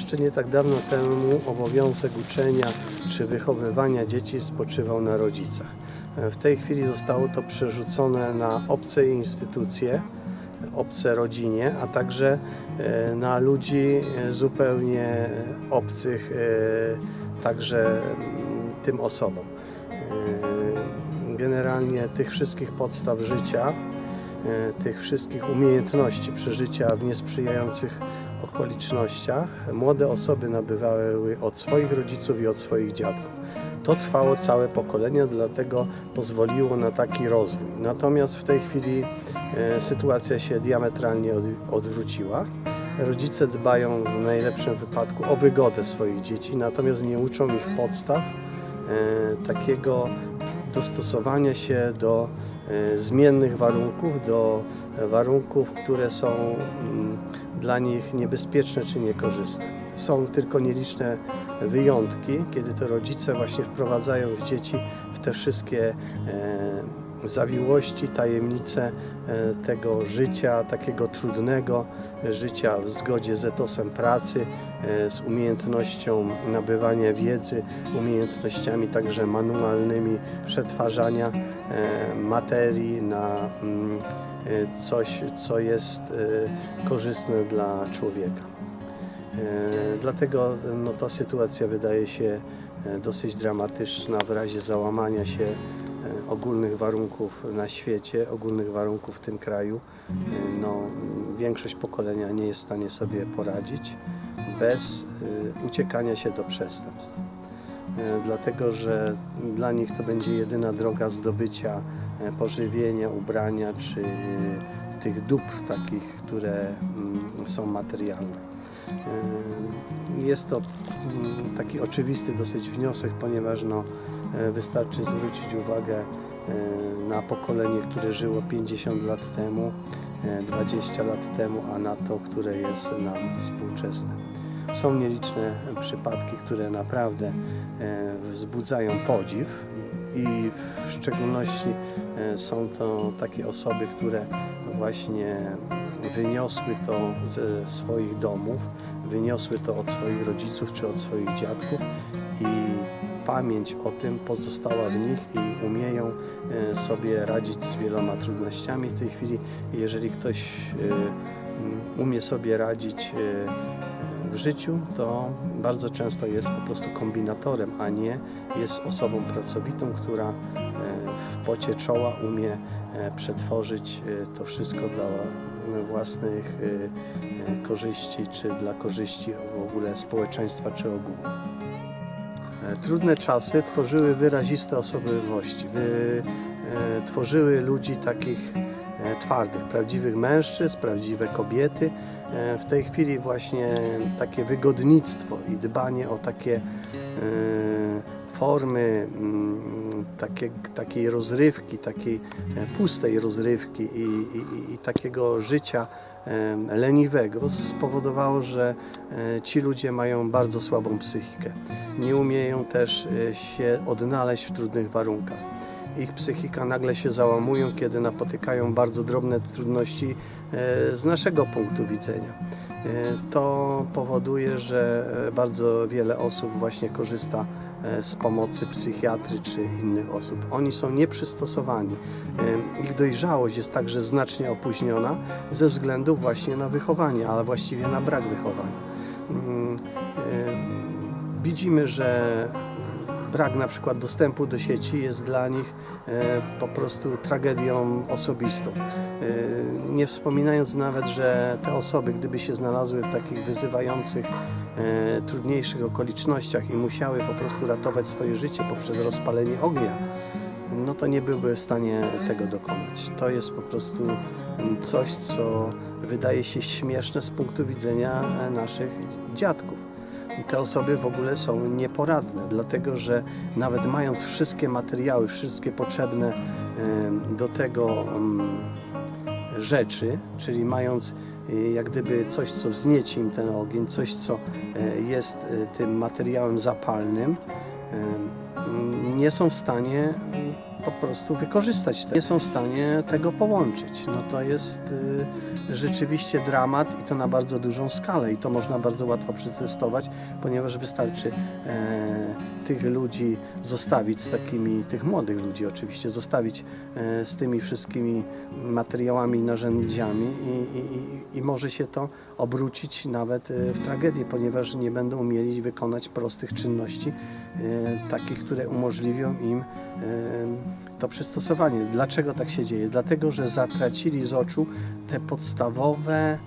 Jeszcze nie tak dawno temu obowiązek uczenia czy wychowywania dzieci spoczywał na rodzicach. W tej chwili zostało to przerzucone na obce instytucje, obce rodzinie, a także e, na ludzi e, zupełnie obcych e, także mm, tym osobom. Generalnie tych wszystkich podstaw życia, tych wszystkich umiejętności przeżycia w niesprzyjających okolicznościach młode osoby nabywały od swoich rodziców i od swoich dziadków. To trwało całe pokolenia, dlatego pozwoliło na taki rozwój. Natomiast w tej chwili e, sytuacja się diametralnie od, odwróciła. Rodzice dbają w najlepszym wypadku o wygodę swoich dzieci, natomiast nie uczą ich podstaw e, takiego dostosowania się do e, zmiennych warunków, do warunków, które są mm, dla nich niebezpieczne czy niekorzystne. Są tylko nieliczne wyjątki, kiedy to rodzice właśnie wprowadzają w dzieci w te wszystkie e, zawiłości, tajemnice e, tego życia, takiego trudnego życia w zgodzie z etosem pracy, e, z umiejętnością nabywania wiedzy, umiejętnościami także manualnymi przetwarzania e, materii na mm, coś, co jest korzystne dla człowieka. Dlatego no, ta sytuacja wydaje się dosyć dramatyczna w razie załamania się ogólnych warunków na świecie, ogólnych warunków w tym kraju. No, większość pokolenia nie jest w stanie sobie poradzić bez e, uciekania się do przestępstw. E, Dlatego, że dla nich to będzie jedyna droga zdobycia e, pożywienia, ubrania czy tych dóbr takich, które mm, są materialne. Jest to mm, taki oczywisty dosyć wniosek, ponieważ no, wystarczy zwrócić uwagę e, na pokolenie, które żyło 50 lat temu, e, 20 lat temu, a na to, które jest nam współczesne. Są nieliczne przypadki, które naprawdę e, wzbudzają podziw i w szczególności e, są to takie osoby, które właśnie wyniosły to ze swoich domów, wyniosły to od swoich rodziców czy od swoich dziadków pamięć o tym pozostała w nich i umieją e, sobie radzić z wieloma trudnościami. W tej chwili, jeżeli ktoś e, umie sobie radzić e, w życiu, to bardzo często jest po prostu kombinatorem, a nie jest osobą pracowitą, która w pocie czoła umie przetworzyć to wszystko dla własnych korzyści, czy dla korzyści w ogóle społeczeństwa, czy ogółu. Trudne czasy tworzyły wyraziste osobowości, wy, e, tworzyły ludzi takich e, twardych, prawdziwych mężczyzn, prawdziwe kobiety. E, w tej chwili właśnie takie wygodnictwo i dbanie o takie e, formy mm, takie, takiej rozrywki, takiej e, pustej rozrywki i, i, i takiego życia leniwego spowodowało, że e, ci ludzie mają bardzo słabą psychikę. Nie umieją też e, się odnaleźć w trudnych warunkach. Ich psychika nagle się załamują, kiedy napotykają bardzo drobne trudności e, z naszego punktu widzenia. E, To powoduje, że e, bardzo wiele osób właśnie korzysta z pomocy psychiatry czy innych osób. Oni są nieprzystosowani. Ich dojrzałość jest także znacznie opóźniona ze względu właśnie na wychowanie, ale właściwie na brak wychowania. Mm, Widzimy, że brak na przykład dostępu do sieci jest dla nich e, po prostu tragedią osobistą. E, nie wspominając nawet, że te osoby, gdyby się znalazły w takich wyzywających, e, trudniejszych okolicznościach i musiały po prostu ratować swoje życie poprzez rozpalenie ognia, no to nie byłby w stanie tego dokonać. To jest po prostu coś, co wydaje się śmieszne z punktu widzenia naszych dziadków te osoby w ogóle są nieporadne, dlatego że nawet mając wszystkie materiały, wszystkie potrzebne do tego rzeczy, czyli mając e, jak gdyby coś, co wznieci im ten ogień, coś, co e, jest e, tym materiałem zapalnym, nie są w stanie po prostu wykorzystać. Nie są w stanie tego połączyć. No to jest y, rzeczywiście dramat i to na bardzo dużą skalę i to można bardzo łatwo przetestować, ponieważ wystarczy e, tych ludzi zostawić z takimi, tych młodych ludzi oczywiście, zostawić e, z tymi wszystkimi materiałami i narzędziami i, i, i- może się to obrócić nawet e, w tragedię, ponieważ nie będą umieli wykonać prostych czynności, e, takich, które umożliwią im to przystosowanie. Dlaczego tak się dzieje? Dlatego, że zatracili z oczu te podstawowe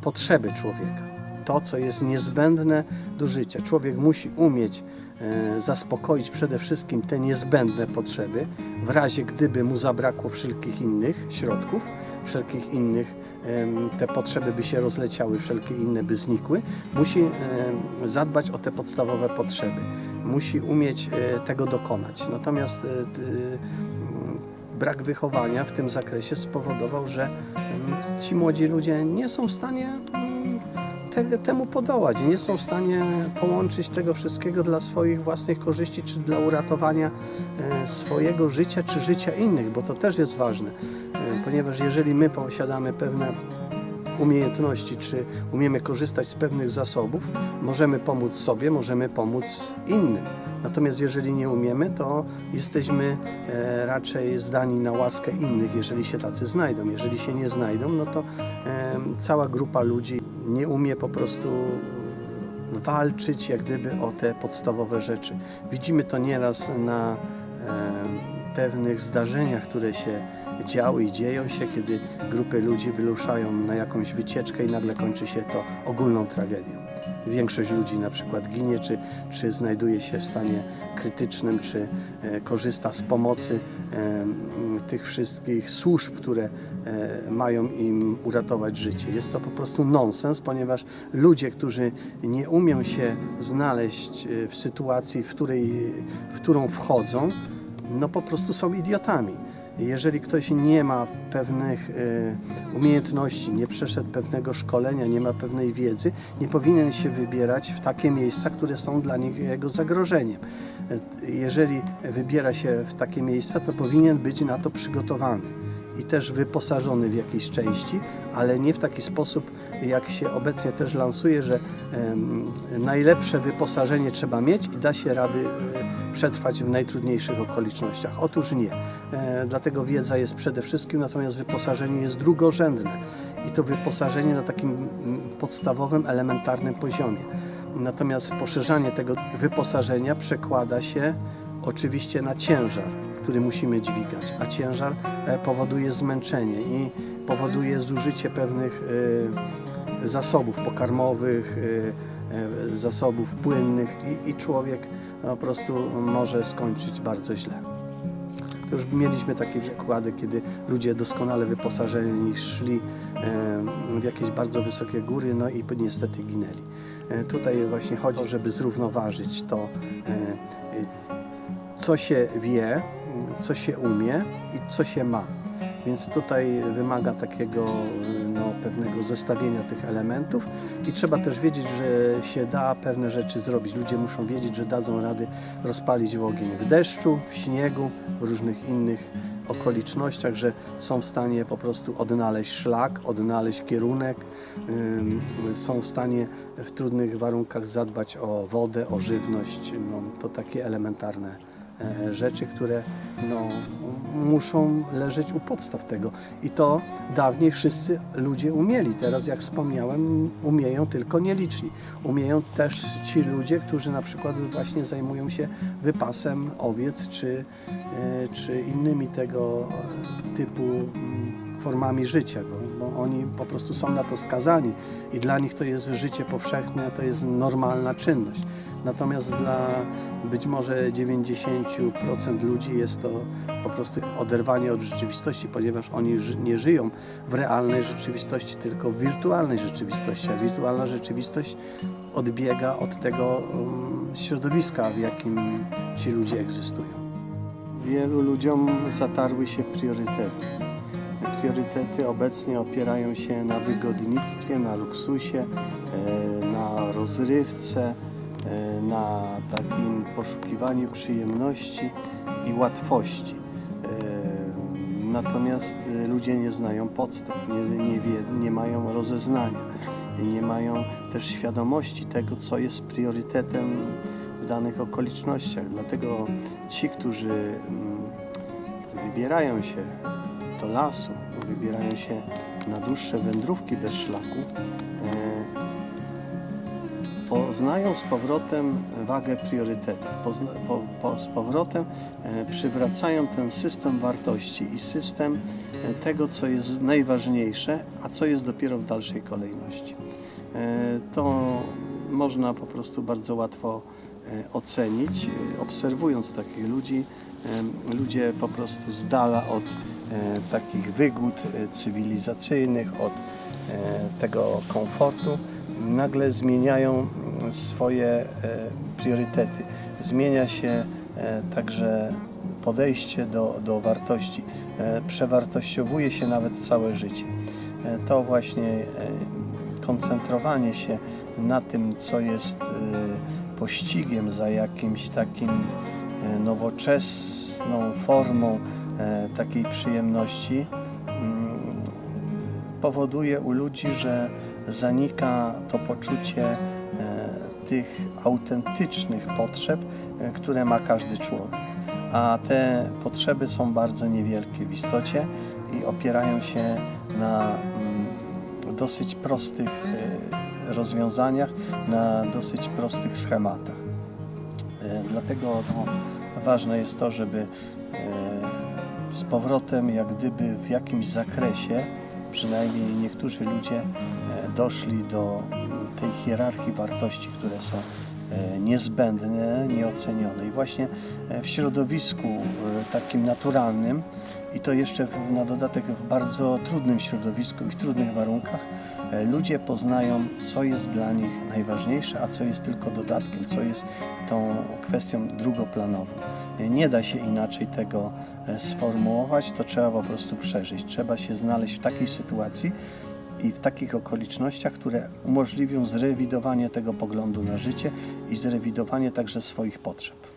potrzeby człowieka. To, co jest niezbędne do życia. Człowiek musi umieć e, zaspokoić przede wszystkim te niezbędne potrzeby, w razie gdyby mu zabrakło wszelkich innych środków, wszelkich innych, te potrzeby by się rozleciały, wszelkie inne by znikły. Musi zadbać o te podstawowe potrzeby. Musi umieć e, tego dokonać. Natomiast e, brak wychowania w tym zakresie spowodował, że ci młodzi ludzie nie są w stanie te, temu podołać, nie są w stanie połączyć tego wszystkiego dla swoich własnych korzyści, czy dla uratowania e, swojego życia, czy życia innych, bo to też jest ważne, e, ponieważ jeżeli my posiadamy pewne umiejętności, czy umiemy korzystać z pewnych zasobów, możemy pomóc sobie, możemy pomóc innym. Natomiast jeżeli nie umiemy, to jesteśmy e, raczej zdani na łaskę innych, jeżeli się tacy znajdą. Jeżeli się nie znajdą, no to cała grupa ludzi nie umie po prostu walczyć jak gdyby o te podstawowe rzeczy. Widzimy to nieraz na e, pewnych zdarzeniach, które się działy i dzieją się, kiedy grupy ludzi wyruszają na jakąś wycieczkę i nagle kończy się to ogólną tragedią. Większość ludzi na przykład ginie, czy, czy znajduje się w stanie krytycznym, czy e, korzysta z pomocy e, tych wszystkich służb, które e, mają im uratować życie. Jest to po prostu nonsens, ponieważ ludzie, którzy nie umieją się znaleźć w sytuacji, w, której, w którą wchodzą, no po prostu są idiotami. Jeżeli ktoś nie ma pewnych e, umiejętności, nie przeszedł pewnego szkolenia, nie ma pewnej wiedzy, nie powinien się wybierać w takie miejsca, które są dla niego zagrożeniem. Jeżeli wybiera się w takie miejsca, to powinien być na to przygotowany i też wyposażony w jakieś części, ale nie w taki sposób, jak się obecnie też lansuje, że najlepsze wyposażenie trzeba mieć i da się rady przetrwać w najtrudniejszych okolicznościach. Otóż nie. E, dlatego wiedza jest przede wszystkim, natomiast wyposażenie jest drugorzędne i to wyposażenie na takim mm, podstawowym, elementarnym poziomie. Natomiast poszerzanie tego wyposażenia przekłada się oczywiście na ciężar, który musimy dźwigać, a ciężar e, powoduje zmęczenie i powoduje zużycie pewnych e, zasobów pokarmowych, e, zasobów płynnych i, i człowiek po prostu może skończyć bardzo źle. To już mieliśmy takie przykłady, kiedy ludzie doskonale wyposażeni szli e, w jakieś bardzo wysokie góry, no i niestety ginęli. E, Tutaj właśnie chodzi, żeby zrównoważyć to, e, e, co się wie, co się umie i co się ma. Więc tutaj wymaga takiego pewnego zestawienia tych elementów i trzeba też wiedzieć, że się da pewne rzeczy zrobić. Ludzie muszą wiedzieć, że dadzą rady rozpalić w ogień w deszczu, w śniegu, w różnych innych okolicznościach, że są w stanie po prostu odnaleźć szlak, odnaleźć kierunek, są w stanie w trudnych warunkach zadbać o wodę, o żywność. No, to takie elementarne e, rzeczy, które no, muszą leżeć u podstaw tego. I to dawniej wszyscy ludzie umieli. Teraz, jak wspomniałem, umieją tylko nieliczni. Umieją też ci ludzie, którzy na przykład właśnie zajmują się wypasem owiec czy, e, czy innymi tego typu formami życia, bo, oni po prostu są na to skazani i dla nich to jest życie powszechne, to jest normalna czynność. Natomiast dla być może 90% ludzi jest to po prostu oderwanie od rzeczywistości, ponieważ oni ży- nie żyją w realnej rzeczywistości, tylko w wirtualnej rzeczywistości, a wirtualna rzeczywistość odbiega od tego um, środowiska, w jakim ci ludzie egzystują. Wielu ludziom zatarły się priorytety. Priorytety obecnie opierają się na wygodnictwie, na luksusie, e, na rozrywce, e, na takim poszukiwaniu przyjemności i łatwości. Natomiast y, ludzie nie znają podstaw, nie, nie, wie, nie mają rozeznania, nie mają też świadomości tego, co jest priorytetem w danych okolicznościach. Dlatego ci, którzy mm, wybierają się do lasu, wybierają się na dłuższe wędrówki bez szlaku, e, poznają z powrotem wagę priorytetów, pozna, po, po, z powrotem e, przywracają ten system wartości i system e, tego, co jest najważniejsze, a co jest dopiero w dalszej kolejności. To można po prostu bardzo łatwo ocenić, obserwując takich ludzi. Ludzie po prostu z dala od takich wygód e, cywilizacyjnych, od e, tego komfortu, nagle zmieniają swoje e, priorytety. Zmienia się e, także podejście do, do wartości. E, Przewartościowuje się nawet całe życie. E, To właśnie e, koncentrowanie się na tym, co jest e, pościgiem za jakimś takim e, nowoczesną formą e, takiej przyjemności, mm, powoduje u ludzi, że zanika to poczucie e, tych autentycznych potrzeb, e, które ma każdy człowiek. A te potrzeby są bardzo niewielkie w istocie i opierają się na mm, dosyć prostych e, rozwiązaniach, na dosyć prostych schematach. E, Dlatego no, ważne jest to, żeby e, z powrotem, jak gdyby w jakimś zakresie, przynajmniej niektórzy ludzie e, doszli do mm, tej hierarchii wartości, które są e, niezbędne, nieocenione. I właśnie e, w środowisku takim naturalnym i to jeszcze na dodatek w bardzo trudnym środowisku i w trudnych warunkach, ludzie poznają, co jest dla nich najważniejsze, a co jest tylko dodatkiem, co jest tą kwestią drugoplanową. Nie da się inaczej tego e, sformułować, to trzeba po prostu przeżyć. Trzeba się znaleźć w takiej sytuacji i w takich okolicznościach, które umożliwią zrewidowanie tego poglądu na życie i zrewidowanie także swoich potrzeb.